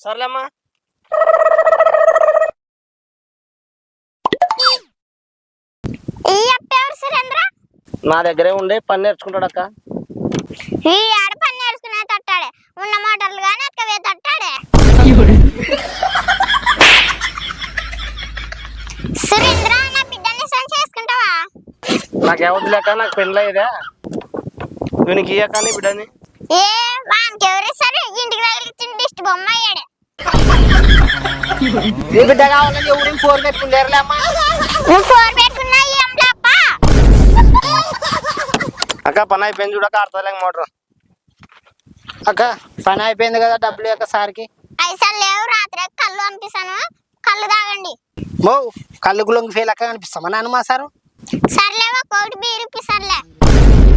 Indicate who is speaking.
Speaker 1: సర్లేమ్మా. నా దగ్గరే ఉండే పని నేర్చుకుంటాడు అక్క
Speaker 2: ఈ ఆడ పని నేర్చుకునే తట్టాడే. ఉన్న మోటార్లు గాని ఎక్కవే తట్టాడే. సురేంద్ర నా బిడ్డని సొంత చేసుకుంటావా?
Speaker 1: లేక నాకు పెళ్ళి అయ్యేదా వీనికి ఇయ్యక నీ బిడ్డని.
Speaker 2: ఏ వానికి ఎవరు సరే
Speaker 3: నీ బిడ్డ కావాలని ఫోన్ పెట్టుకుంటారులే అమ్మా?
Speaker 2: ఫోన్ పెట్టుకున్నా ఏం లేప్ప
Speaker 1: అక్క పని అయిపోయింది చూడక ఆడతలేక మోటార్.
Speaker 3: అక్క పని అయిపోయింది కదా డబ్బులు యొక్క సార్కి?
Speaker 2: పైసలు లేవు రాత్రి కళ్ళు పంపిస్తాను కళ్ళు తాగండి.
Speaker 3: మో కళ్ళు గులొంగి ఫెయిల్ అక్క కనిపిస్తామా నాన్న మా సారు?
Speaker 2: సర్లేవా కోటి ఇప్పిస్తానులే